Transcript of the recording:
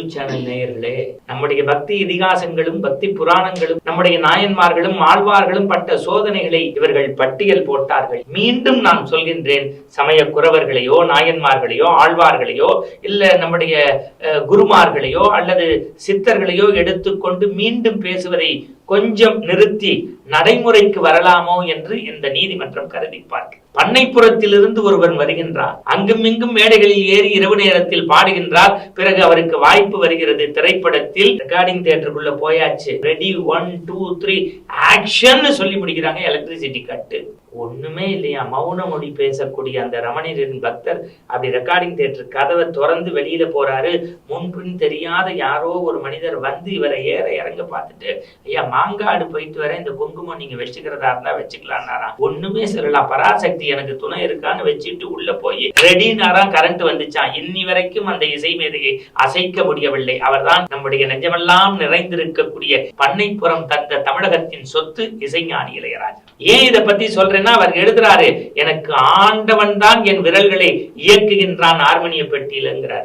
YouTube channel நேயர்களே நம்முடைய பக்தி இதிகாசங்களும் பக்தி புராணங்களும் நம்முடைய நாயன்மார்களும் ஆழ்வார்களும் பட்ட சோதனைகளை இவர்கள் பட்டியல் போட்டார்கள். மீண்டும் நான் சொல்கின்றேன் சமய குறவர்களையோ நாயன்மார்களையோ ஆழ்வார்களையோ இல்ல நம்முடைய குருமார்களையோ அல்லது சித்தர்களையோ எடுத்துக்கொண்டு மீண்டும் பேசுவதை கொஞ்சம் நிறுத்தி நடைமுறைக்கு வரலாமோ என்று இந்த நீதிமன்றம் கருதி பார்க்கிறது பண்ணைப்புறத்திலிருந்து ஒருவன் வருகின்றார் அங்கும் இங்கும் மேடைகளில் ஏறி இரவு நேரத்தில் பாடுகின்றார் பிறகு அவருக்கு வாய்ப்பு வருகிறது. திரைப்படத்தில் ரெக்கார்டிங் தியேட்டருக்குள்ள போயாச்சு. Ready one two three action சொல்லி முடிக்கிறாங்க எலக்ட்ரிசிட்டி கட்டு ஒண்ணுமே இல்லையா? மௌன மொழி பேசக்கூடிய அந்த ரமணீரின் பக்தர் அப்படி ரெக்கார்டிங் தேட்டர் கதவை திறந்து வெளியில போறாரு. முன்பின் தெரியாத யாரோ ஒரு மனிதர் வந்து இவரை ஏற இறங்க பார்த்துட்டு ஐயா மாங்காடு போயிட்டு வர இந்த குங்குமம் நீங்க வச்சுக்கிறதா இருந்தா வச்சுக்கலாம்னாராம் ஒண்ணுமே சொல்லலாம் பராசக்தி எனக்கு துணை இருக்கான்னு வச்சுட்டு உள்ள போய் ரெடினாராம் கரண்ட் வந்துச்சான் இன்னி வரைக்கும் அந்த இசை மேதையை அசைக்க முடியவில்லை. அவர்தான் நம்முடைய நெஞ்சமெல்லாம் நிறைந்திருக்கக்கூடிய பண்ணைப்புறம் தந்த தமிழகத்தின் சொத்து இசைஞானி இளையராஜா. ஏன் இதை பத்தி சொல்றேன் சொல்றேன்னா அவர் எழுதுறாரு? எனக்கு ஆண்டவன் தான் என் விரல்களை இயக்குகின்றான் ஆர்மனிய பெட்டியிலங்கிறார்